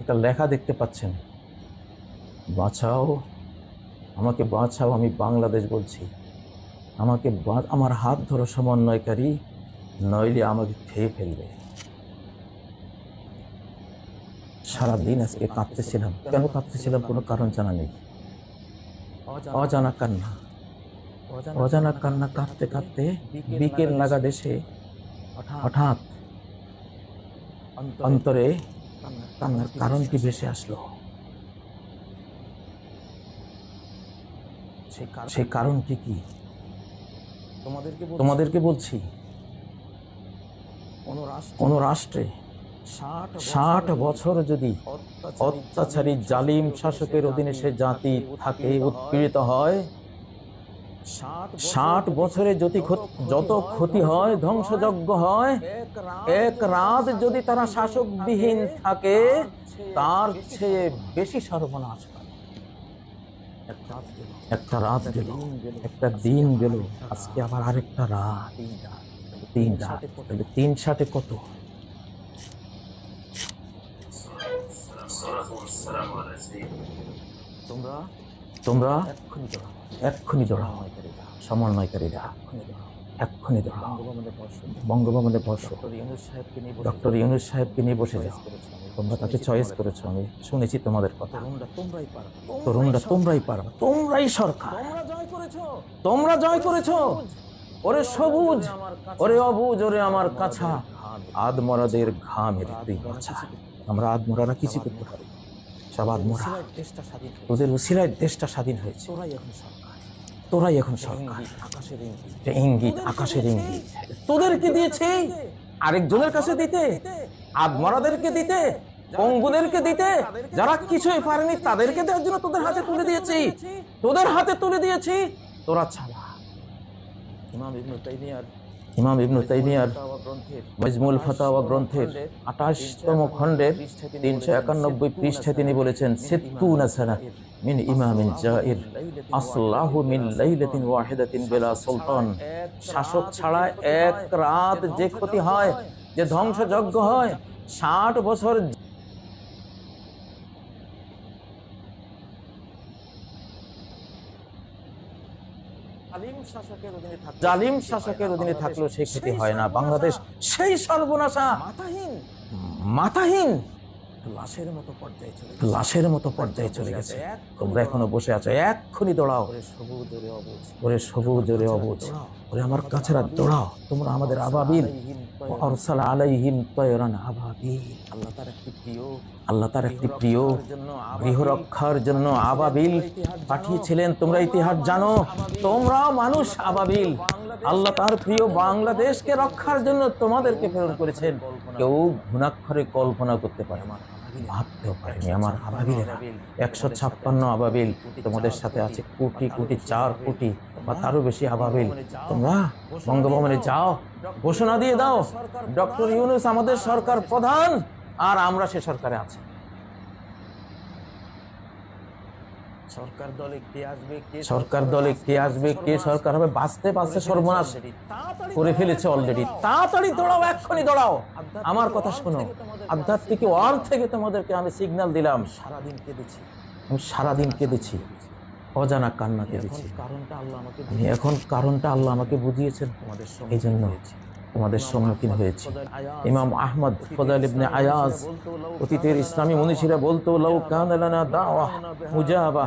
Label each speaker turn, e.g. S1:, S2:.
S1: একটা লেখা দেখতে পাচ্ছেন। বাঁচাও আমাকে বাঁচাও আমি বাংলাদেশ বলছি। আমাকে আমার হাত ধরো সমন্বয়কারী নইলে আমাকে খেয়ে ফেলবে। সারাদিন আজকে কাঁদতেছিলাম। কেন কাঁদতেছিলাম কোনো কারণ জানা নেই। অজানা কান্না। অজানা কান্না কাঁদতে কাঁদতে বিকেল নাগাদ এসে হঠাৎ অন্তরে কান্নার কারণ কি ভেসে আসলো? সেই কারণটি কি তোমাদেরকে বলছি কোন রাষ্ট্রে ষাট বছর যদি অত্যাচারী জালিম শাসকের অধীনে সে জাতি থাকে উৎপীড়িত হয় ষাট বছরে যদি যত ক্ষতি হয় ধ্বংসযজ্ঞ হয়। এক রাত যদি তারা শাসকবিহীন থাকে তার চেয়ে বেশি সর্বনাশ হয়। একটা রাত গেল। একটা দিন গেল। আজকে আবার আরেকটা রাত। তিন রাত। তিন ষাটে কত? তোমরা? তোমরা এক্ষুনি দৌড়াও সমন্বয়কারীরা এক্ষুনি দৌড়াও বঙ্গভবনে বসো। ডক্টর ইউনুস সাহেবকে নিয়ে বসে যাও। তোমরা তাকে চয়েস করেছ, আমি শুনেছি তোমাদের কথা। তরুণরা তোমরাই পারবে তোমরাই সরকার। তোমরা জয় করেছ। ওরে সবুজ, ওরে অবুজ, ওরে আমার কাছা। আদমরাদের ঘামের তুই আমরা আদমরারা কিছু করতে পারি না। সব আদমরা তোদের উসিলায় দেশটা স্বাধীন হয়েছে। তোরাই এখন সরকার। এটা ইঙ্গিত আকাশের ইঙ্গিত। তোদেরকে দিয়েছে। আরেকজনের কাছে দিতে। আদমরাদেরকে দিতে। পঙ্গুদেরকে দিতে। যারা কিছুই পারেনি তাদেরকে দেওয়ার জন্য তোদের হাতে তুলে দিয়েছি। তোদের হাতে তুলে দিয়েছি। তোরা ছাড়া ইমাম ইবনু তাইমিয়ার ইমাম ইবনু তাইমিয়ার মজমুল ফাতাওয়া গ্রন্থের আঠাশতম খণ্ডের তিনশো একানব্বই পৃষ্ঠা তিনি বলেছেন সেতু সানা মিন ইমামিন জাহির আসলাহু মিন লাইলাতিন ওয়াহিদাতিন বিলা সুলতান। শাসক ছাড়া এক রাত যে ক্ষতি হয়, যে ধ্বংসযজ্ঞ হয়, ষাট বছর জালিম শাসকের অধীনে থাকলেও সেই ক্ষতি হয় না। বাংলাদেশ সেই সর্বনাশা। মাথাহীন। লাশের মতো পর্যায়ে চলে লাশের মতো পর্যায়ে চলে গেছে। তোমরা এখনও বসে আছো? এক্ষুনি দৌড়াও। ওরে সবুজ ওরে অবুজ। ওরে আমার কাছেরা দৌড়াও। তোমরা আমাদের আবাবিল। অরসাল আলাইহিম তয়রান আবাবিল। আল্লাহ তার একটি প্রিয় আল্লাহ তার একটি প্রিয় গৃহ রক্ষার জন্য আবাবিল পাঠিয়েছিলেন। তোমরা ইতিহাস জানো। তোমরাও মানুষ আবাবিল। আল্লাহ তার প্রিয় বাংলাদেশকে রক্ষার জন্য তোমাদেরকে প্রেরণ করেছেন। কেউ ঘুণাক্ষরে কল্পনা করতে পারে না। ভাবতেও পারেনি আমার আবাবিলেরা একশো ছাপ্পান্ন আবাবিল তোমাদের সাথে আছে কোটি কোটি চার কোটি বা তারও বেশি আবাবিল। তোমরা বঙ্গভবনে যাও। ঘোষণা দিয়ে দাও। ডক্টর ইউনুস আমাদের সরকার প্রধান। আর আমরা সে সরকারে আছি।
S2: সরকার দলে কে আসবে কে
S1: সরকার দলে কে আসবে কে সরকার হবে বাঁচতে বাঁচতে সর্বনাশ। করে ফেলেছে অলরেডি তাড়াতাড়ি দৌড়াও এক্ষুনি দৌড়াও। আমার কথা শোনো। আধ্যাত্মিক ওয়ার্ল্ড থেকে তোমাদেরকে আমি সিগন্যাল দিলাম
S2: সারাদিন কেঁদেছি।
S1: আমি সারাদিন কেঁদেছি। অজানা কান্না কেঁদেছি।
S2: কারণটা আল্লাহ আমাকে
S1: আমি এখন কারণটা আল্লাহ আমাকে বুঝিয়েছেন।
S2: তোমাদের
S1: এই জন্য তোমাদের সম্মুখীন হয়েছে। ইমাম আহমদ ফজাল ইবনে আয়াজ অতীতের ইসলামী মনীষীরা বলতো লাউ কান দাওয়া মুজাবা।